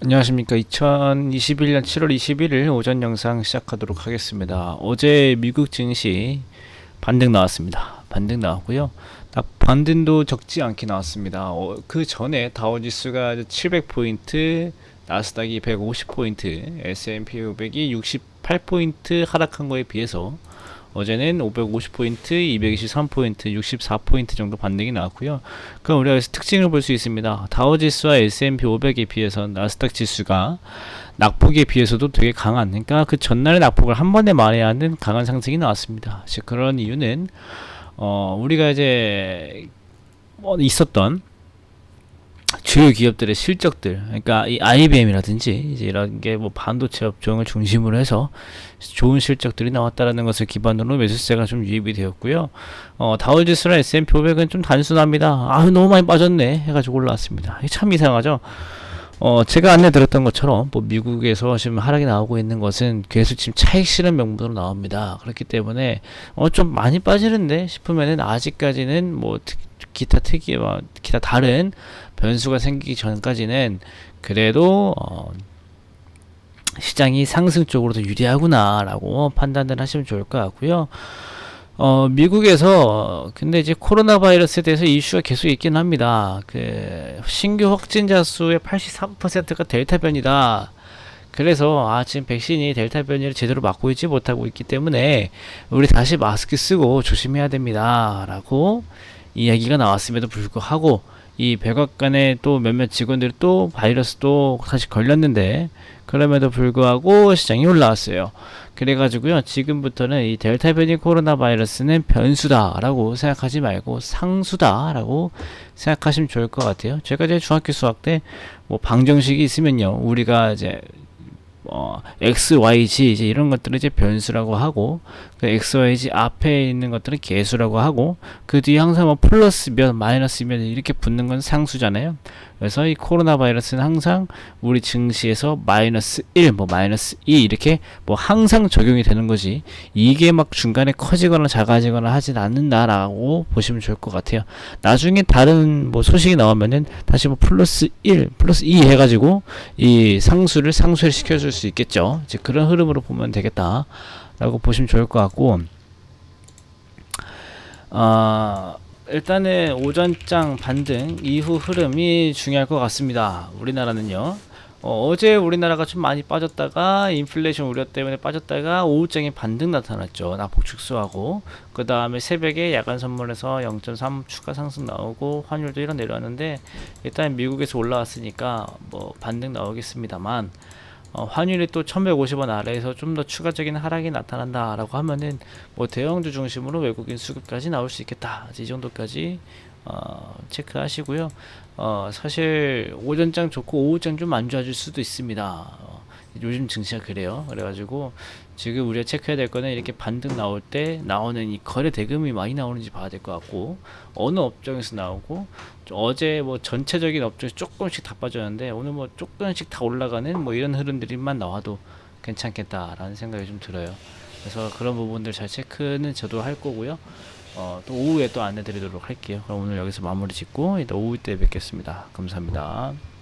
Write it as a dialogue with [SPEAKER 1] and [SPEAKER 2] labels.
[SPEAKER 1] 안녕하십니까. 2021년 7월 21일 오전 영상 시작하도록 하겠습니다. 어제 미국 증시 반등 나왔습니다. 반등 나왔고요. 딱 반등도 적지 않게 나왔습니다. 어, 그 전에 다우지수가 700포인트, 나스닥이 150포인트, S&P 500이 68포인트 하락한 거에 비해서 어제는 550포인트, 223포인트, 64포인트 정도 반등이 나왔고요. 그럼 우리가 여기서 특징을 볼 수 있습니다. 다우지수와 S&P 500에 비해서 나스닥 지수가 낙폭에 비해서도 되게 강한, 그러니까 그 전날의 낙폭을 한 번에 말해야 하는 강한 상승이 나왔습니다. 즉 그런 이유는 어 우리가 이제 뭐 있었던 주요 기업들의 실적들, 그러니까 이 IBM이라든지 이제 이런 게 뭐 반도체 업종을 중심으로 해서 좋은 실적들이 나왔다라는 것을 기반으로 매수세가 좀 유입이 되었고요. 어, 다우지수랑 S&P 500은 좀 단순합니다. 아, 너무 많이 빠졌네 해가지고 올라왔습니다. 참 이상하죠. 어, 제가 안내 드렸던 것처럼 뭐 미국에서 지금 하락이 나오고 있는 것은 계속 지금 차익 실현 명분으로 나옵니다. 그렇기 때문에 어, 좀 많이 빠지는데 싶으면은 아직까지는 뭐 특, 기타 특이 뭐 기타 다른 변수가 생기기 전까지는 그래도 어, 시장이 상승 쪽으로 더 유리하구나라고 판단을 하시면 좋을 것 같고요. 어, 미국에서 근데 이제 코로나 바이러스에 대해서 이슈가 계속 있긴 합니다. 그 신규 확진자 수의 83%가 델타 변이다. 그래서 아 지금 백신이 델타 변이를 제대로 막고 있지 못하고 있기 때문에 우리 다시 마스크 쓰고 조심해야 됩니다라고 이야기가 나왔음에도 불구하고 이 백악관의 또 몇몇 직원들이 또 바이러스 또 다시 걸렸는데 그럼에도 불구하고 시장이 올라왔어요. 그래가지고요 지금부터는 이 델타 변이 코로나 바이러스는 변수다라고 생각하지 말고 상수다라고 생각하시면 좋을 것 같아요. 제가 이제 중학교 수학 때 뭐 방정식이 있으면요 우리가 이제 어, x, y, z 이제 이런 것들을 이제 변수라고 하고 그 x, y, z 앞에 있는 것들은 개수라고 하고 그 뒤에 항상 뭐 플러스 몇, 마이너스 몇 이렇게 붙는 건 상수잖아요. 그래서 이 코로나 바이러스는 항상 우리 증시에서 마이너스 1, 뭐 마이너스 2 이렇게 뭐 항상 적용이 되는 거지 이게 막 중간에 커지거나 작아지거나 하진 않는다라고 보시면 좋을 것 같아요. 나중에 다른 뭐 소식이 나오면은 다시 뭐 플러스 1, 플러스 2 해가지고 이 상수를 상쇄를 시켜줄 수 있겠죠. 이제 그런 흐름으로 보면 되겠다라고 보시면 좋을 것 같고, 아 일단은 오전장 반등 이후 흐름이 중요할 것 같습니다. 우리나라는요. 어, 제 우리나라가 좀 많이 빠졌다가 인플레이션 우려 때문에 빠졌다가 오후장에 반등 나타났죠. 낙폭 축소하고 그 다음에 새벽에 야간 선물에서 0.3 추가 상승 나오고 환율도 이런 내려왔는데 일단 미국에서 올라왔으니까 뭐 반등 나오겠습니다만 어, 환율이 또 1150원 아래에서 좀 더 추가적인 하락이 나타난다라고 하면은 뭐 대형주 중심으로 외국인 수급까지 나올 수 있겠다. 이 정도까지 어, 체크하시고요. 어, 사실 오전장 좋고 오후장 좀 안 좋아질 수도 있습니다. 어, 요즘 증시가 그래요. 그래가지고 지금 우리가 체크해야 될 거는 이렇게 반등 나올 때 나오는 이 거래 대금이 많이 나오는지 봐야 될 것 같고 어느 업종에서 나오고 어제 뭐 전체적인 업종이 조금씩 다 빠졌는데 오늘 뭐 조금씩 다 올라가는 뭐 이런 흐름들만 나와도 괜찮겠다라는 생각이 좀 들어요. 그래서 그런 부분들 잘 체크는 저도 할 거고요. 어, 또 오후에 또 안내 드리도록 할게요. 그럼 오늘 여기서 마무리 짓고 이따 오후 때 뵙겠습니다. 감사합니다.